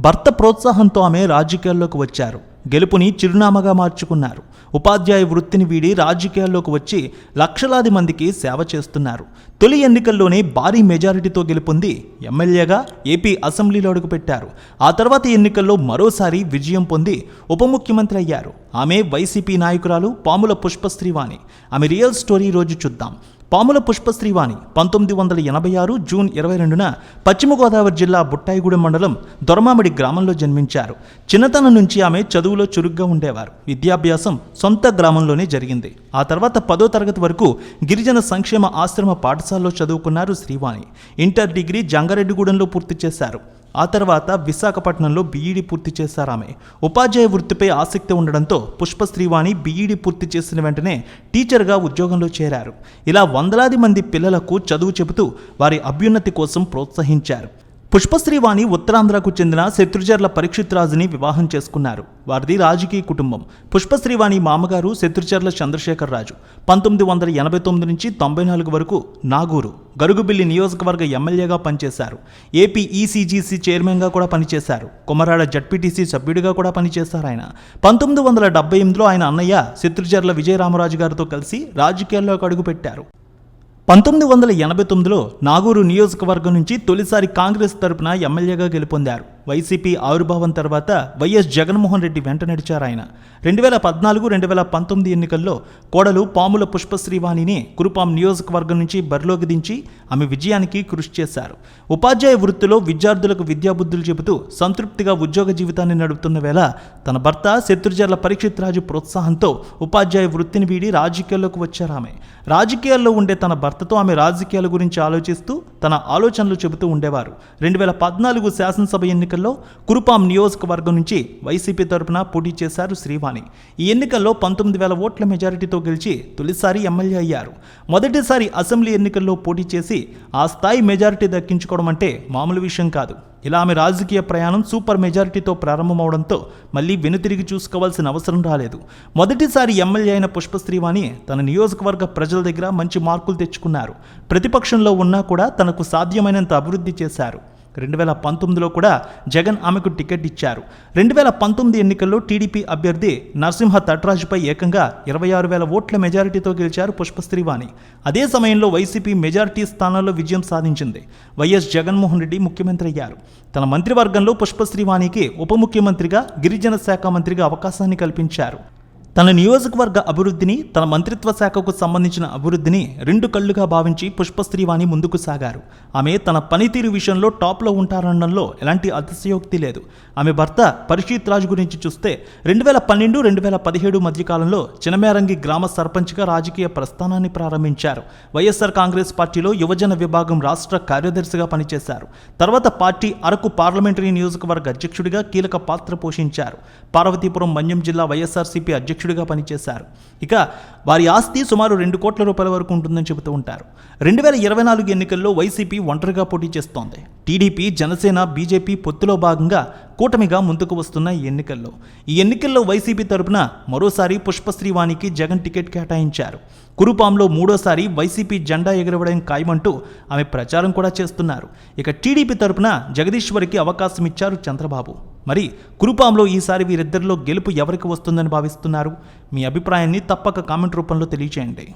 భర్త ప్రోత్సాహంతో ఆమె రాజకీయాల్లోకి వచ్చారు. గెలుపుని చిరునామాగా మార్చుకున్నారు. ఉపాధ్యాయ వృత్తిని వీడి రాజకీయాల్లోకి వచ్చి లక్షలాది మందికి సేవ చేస్తున్నారు. తొలి ఎన్నికల్లోనే భారీ మెజారిటీతో గెలుపొంది ఎమ్మెల్యేగా ఏపీ అసెంబ్లీలో అడుగుపెట్టారు. ఆ తర్వాత ఎన్నికల్లో మరోసారి విజయం పొంది ఉప ముఖ్యమంత్రి అయ్యారు. ఆమె వైసీపీ నాయకురాలు పాముల పుష్పశ్రీవాణి ఆమె రియల్ స్టోరీ రోజు చూద్దాం. పాముల పుష్పశ్రీవాణి పంతొమ్మిది వందల ఎనభై ఆరు జూన్ ఇరవై రెండున పశ్చిమ గోదావరి జిల్లా బుట్టాయిగూడెం మండలం దొరమామిడి గ్రామంలో జన్మించారు. చిన్నతనం నుంచి ఆమె చదువులో చురుగ్గా ఉండేవారు. విద్యాభ్యాసం సొంత గ్రామంలోనే జరిగింది. ఆ తర్వాత పదో తరగతి వరకు గిరిజన సంక్షేమ ఆశ్రమ పాఠశాలలో చదువుకున్నారు శ్రీవాణి. ఇంటర్ డిగ్రీ జంగారెడ్డిగూడెంలో పూర్తి చేశారు. ఆ తర్వాత విశాఖపట్నంలో బీఈడీ పూర్తి చేశారు ఆమె. ఉపాధ్యాయ వృత్తిపై ఆసక్తి ఉండడంతో పుష్ప శ్రీవాణి బీఈడీ పూర్తి చేసిన వెంటనే టీచర్గా ఉద్యోగంలో చేరారు. ఇలా వందలాది మంది పిల్లలకు చదువు చెబుతూ వారి అభ్యున్నతి కోసం ప్రోత్సహించారు. పుష్పశ్రీవాణి ఉత్తరాంధ్రకు చెందిన శత్రుజర్ల పరీక్షిత్రాజుని వివాహం చేసుకున్నారు. వారిది రాజకీయ కుటుంబం. పుష్పశ్రీవాణి మామగారు శత్రుచర్ల చంద్రశేఖర్ రాజు పంతొమ్మిది వందల ఎనభై తొమ్మిది నుంచి తొంభై నాలుగు వరకు నాగూరు గరుగుబిల్లి నియోజకవర్గ ఎమ్మెల్యేగా పనిచేశారు. ఏపీ ఈసీజీసీ చైర్మన్గా కూడా పనిచేశారు. కుమరాడ జడ్పీటీసీ సభ్యుడిగా కూడా పనిచేశారు ఆయన. పంతొమ్మిది వందల డెబ్బై ఎనిమిదిలో ఆయన అన్నయ్య శత్రుచర్ల విజయరామరాజు గారితో కలిసి రాజకీయాల్లోకి అడుగుపెట్టారు. పంతొమ్మిది వందల ఎనభై తొమ్మిదిలో నాగూరు నియోజకవర్గం నుంచి తొలిసారి కాంగ్రెస్ తరపున ఎమ్మెల్యేగా గెలుపొందారు. వైసీపీ ఆవిర్భావం తర్వాత వైఎస్ జగన్మోహన్ రెడ్డి వెంట నడిచారు ఆయన. రెండు వేల పద్నాలుగు రెండు వేల పంతొమ్మిది ఎన్నికల్లో కోడలు పాముల పుష్పశ్రీవాణిని కురుపాం నియోజకవర్గం నుంచి బరిలోకి దించి ఆమె విజయానికి కృషి చేశారు. ఉపాధ్యాయ వృత్తిలో విద్యార్థులకు విద్యాబుద్ధులు చెబుతూ సంతృప్తిగా ఉద్యోగ జీవితాన్ని నడుపుతున్న వేళ తన భర్త శత్రుజర్ల పరీక్షిత్ రాజు ప్రోత్సాహంతో ఉపాధ్యాయ వృత్తిని వీడి రాజకీయాల్లోకి వచ్చారు ఆమె. రాజకీయాల్లో ఉండే తన భర్తతో ఆమె రాజకీయాల గురించి ఆలోచిస్తూ తన ఆలోచనలు చెబుతూ ఉండేవారు. రెండు వేల పద్నాలుగు శాసనసభ ఎన్నికల్లో కురుపాం నియోజకవర్గం నుంచి వైసీపీ తరపున పోటీ చేశారు శ్రీవాణి. ఈ ఎన్నికల్లో పంతొమ్మిది వేల ఓట్ల మెజారిటీతో గెలిచి తొలిసారి ఎమ్మెల్యే అయ్యారు. మొదటిసారి అసెంబ్లీ ఎన్నికల్లో పోటీ చేసి ఆ స్థాయి మెజారిటీ దక్కించుకోవడం అంటే మామూలు విషయం కాదు. ఇలా ఆమె రాజకీయ ప్రయాణం సూపర్ మెజారిటీతో ప్రారంభమవడంతో మళ్ళీ వెనుతిరిగి చూసుకోవాల్సిన అవసరం రాలేదు. మొదటిసారి ఎమ్మెల్యే అయిన పుష్పశ్రీవాణి తన నియోజకవర్గ ప్రజల దగ్గర మంచి మార్కులు తెచ్చుకున్నారు. ప్రతిపక్షంలో ఉన్నా కూడా తనకు సాధ్యమైనంత అభివృద్ధి చేశారు. రెండు వేల పంతొమ్మిదిలో కూడా జగన్ ఆమెకు టికెట్ ఇచ్చారు. రెండు వేల పంతొమ్మిది ఎన్నికల్లో టీడీపీ అభ్యర్థి నరసింహ తట్రాజుపై ఏకంగా ఇరవై ఆరు వేల ఓట్ల మెజారిటీతో గెలిచారు పుష్పశ్రీవాణి. అదే సమయంలో వైసీపీ మెజారిటీ స్థానాల్లో విజయం సాధించింది. వైఎస్ జగన్మోహన్ రెడ్డి ముఖ్యమంత్రి అయ్యారు. తన మంత్రివర్గంలో పుష్పశ్రీవాణికి ఉప ముఖ్యమంత్రిగా గిరిజన శాఖ మంత్రిగా అవకాశాన్ని కల్పించారు. తన నియోజకవర్గ అభివృద్ధిని తన మంత్రిత్వ శాఖకు సంబంధించిన అభివృద్ధిని రెండు కళ్ళుగా భావించి పుష్పశ్రీవాణి ముందుకు సాగారు. ఆమె తన పనితీరు విషయంలో టాప్లో ఉంటారనడంలో ఎలాంటి అతిశయోక్తి లేదు. ఆమె భర్త పరిషిత్ రాజు గురించి చూస్తే రెండు వేల పన్నెండు రెండు వేల పదిహేడు మధ్యకాలంలో చినమేరంగి గ్రామ సర్పంచ్గా రాజకీయ ప్రస్థానాన్ని ప్రారంభించారు. వైఎస్ఆర్ కాంగ్రెస్ పార్టీలో యువజన విభాగం రాష్ట్ర కార్యదర్శిగా పనిచేశారు. తర్వాత పార్టీ అరకు పార్లమెంటరీ నియోజకవర్గ అధ్యక్షుడిగా కీలక పాత్ర పోషించారు. పార్వతీపురం మన్యం జిల్లా వైఎస్ఆర్సీపీ అధ్యక్షుడిగా పనిచేశారు. ఇక వారి ఆస్తి సుమారు రెండు కోట్ల రూపాయల వరకు ఉంటుందని చెబుతూ ఉంటారు. రెండు వేల ఇరవై నాలుగు ఎన్నికల్లో వైసీపీ ఒంటరిగా పోటీ చేస్తోంది. టీడీపీ జనసేన బీజేపీ పొత్తులో భాగంగా కూటమిగా ముందుకు వస్తున్న ఈ ఎన్నికల్లో. ఈ ఎన్నికల్లో వైసీపీ తరపున మరోసారి పుష్పశ్రీవాణికి జగన్ టికెట్ కేటాయించారు. కురుపాంలో మూడోసారి వైసీపీ జెండా ఎగరవడం ఖాయమంటూ ఆమె ప్రచారం కూడా చేస్తున్నారు. ఇక టీడీపీ తరపున జగదీశ్వరికి అవకాశం ఇచ్చారు చంద్రబాబు. మరి కురుపాంలో ఈసారి వీరిద్దరిలో గెలుపు ఎవరికి వస్తుందని భావిస్తున్నారు? మీ అభిప్రాయాన్ని తప్పక కామెంట్ రూపంలో తెలియచేయండి.